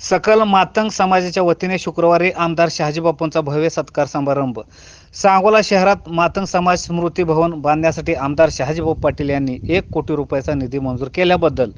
सकल मातंग समाजाच्या वतीने शुक्रवारी आमदार शहाजी बापूंचा भव्य सत्कार समारंभ. सांगोला शहरात मातंग समाज स्मृती भवन बांधण्यासाठी आमदार शहाजीबाऊ पाटील यांनी एक कोटी रुपयाचा निधी मंजूर केल्याबद्दल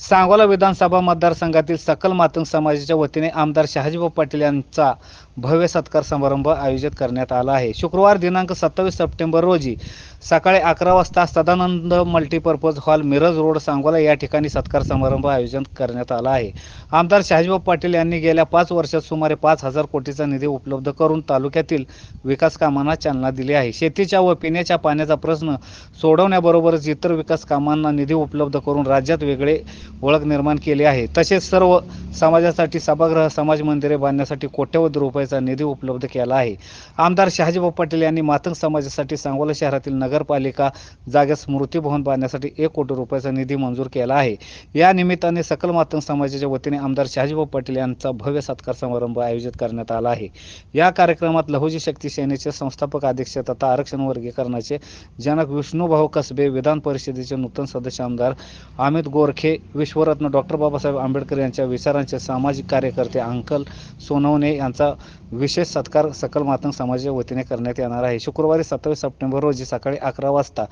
सांगोला विधानसभा मतदारसंघातील सकल मातंग समाजाच्या वतीने आमदार शहाजीबाऊ पाटील यांचा भव्य सत्कार समारंभ आयोजित करण्यात आला आहे. शुक्रवार दिनांक सत्तावीस सप्टेंबर रोजी सकाळी अकरा वाजता Sadanand multipurpose hall Miraj road Sangola या ठिकाणी सत्कार समारंभ आयोजन करण्यात आला आहे. आमदार शहाजीबाऊ पाटील यांनी गेल्या पाच वर्षात सुमारे पाच हजार कोटीचा निधी उपलब्ध करून तालुक्यातील विकास कामांना चालना दिली आहे. शेतीच्या व पिण्याच्या पाण्याचा प्रश्न सोडवण्याबरोबरच इतर विकास कामांना निधी उपलब्ध करून राज्यात वेगळे ओळख निर्माण केली आहे. तसेच सर्व समाजासाठी सभागृह समाज मंदिरे बांधण्यासाठी कोट्यवधी रुपयाचा निधी उपलब्ध केला आहे. आमदार शहाजीभाऊ पाटील यांनी मातंग समाजासाठी सांगोला शहरातील नगरपालिका जागेत स्मृतीभवन बांधण्यासाठी एक कोटी रुपयाचा निधी मंजूर केला आहे. या निमित्ताने सकल मातंग समाजाच्या वतीने आमदार शहाजीभाऊ पाटील यांचा भव्य सत्कार समारंभ आयोजित करण्यात आला आहे. या कार्यक्रमात लहुजी शक्ती सेनेचे संस्थापक अध्यक्ष तथा आरक्षण वर्गीकरणाचे जनक विष्णूभाऊ कसबे विधान परिषदेचे नूतन सदस्य आमदार अमित गोरखे विश्वरत्न डॉक्टर बाबासाहेब आंबेडकर यांच्या विचारांचे सामाजिक कार्यकर्ते अंकल सोनवणे यांचा विशेष सत्कार सकल मातंग समाजाच्या वतीने करण्यात येणार आहे. शुक्रवारी सत्तावीस सप्टेंबर रोजी सकाळी अकरा वाजता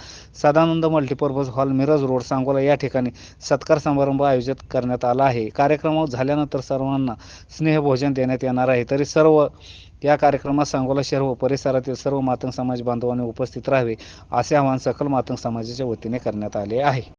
Sadanand multipurpose hall Miraj road Sangola या ठिकाणी सत्कार समारंभ आयोजित करण्यात आला आहे. कार्यक्रम झाल्यानंतर सर्वांना स्नेहभोजन देण्यात येणार आहे. तरी सर्व या कार्यक्रमात सांगोला शहर व परिसरातील सर्व मातंग समाज बांधवांनी उपस्थित राहावे असे आवाहन सकल मातंग समाजाच्या वतीने करण्यात आले आहे.